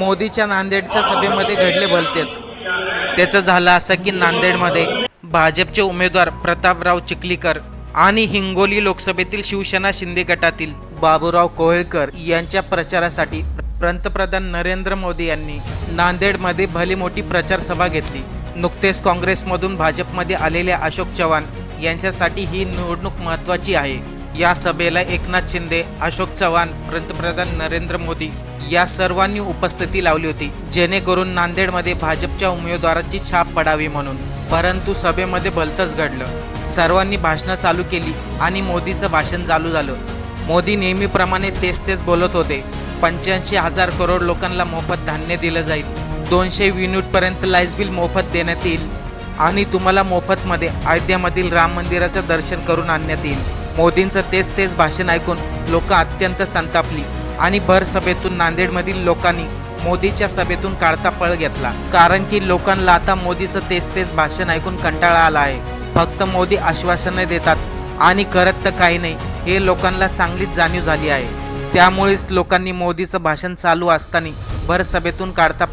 मोदीच्या नांदेडच्या सभेमध्ये घडले भलतेच. त्याचं झालं असं की नांदेडमध्ये भाजपचे उमेदवार प्रतापराव चिखलीकर आणि हिंगोली लोकसभेतील शिवसेना शिंदे गटातील बाबूराव कोहळकर यांच्या प्रचारासाठी पंतप्रधान नरेंद्र मोदी यांनी नांदेडमध्ये भली मोठी प्रचार सभा घेतली. नुकतेच काँग्रेसमधून भाजपमध्ये आलेले अशोक चव्हाण यांच्यासाठी ही निवडणूक महत्त्वाची आहे. या सभेला एकनाथ शिंदे अशोक चव्हाण पंतप्रधान नरेंद्र मोदी या सर्वांनी उपस्थिती लावली होती जेणेकरून नांदेडमध्ये भाजपच्या उमेदवाराची छाप पडावी म्हणून. परंतु सभेमध्ये भलतंच घडलं. सर्वांनी भाषणं चालू केली आणि मोदीचं भाषण चालू झालं. मोदी नेहमीप्रमाणे तेच तेच बोलत होते. पंच्याऐंशी हजार करोड लोकांना मोफत धान्य दिलं जाईल. दोनशे युनिटपर्यंत लाइट बिल मोफत देण्यात येईल. आणि तुम्हाला मोफतमध्ये अयोध्यामधील राम मंदिराचं दर्शन करून आणण्यात येईल. मोदींचं तेच तेच भाषण ऐकून लोक अत्यंत संतापली आणि भर सभेतून नांदेडमधील लोकांनी मोदीच्या सभेतून काढता पळ घेतला. कारण की लोकांना आता मोदीचं तेच तेच भाषण ऐकून कंटाळा आला आहे. फक्त मोदी आश्वासनं देतात आणि करत तर काही नाही हे लोकांना चांगलीच जाणीव झाली आहे. त्यामुळेच लोकांनी मोदीचं भाषण चालू असताना भर सभेतून काढता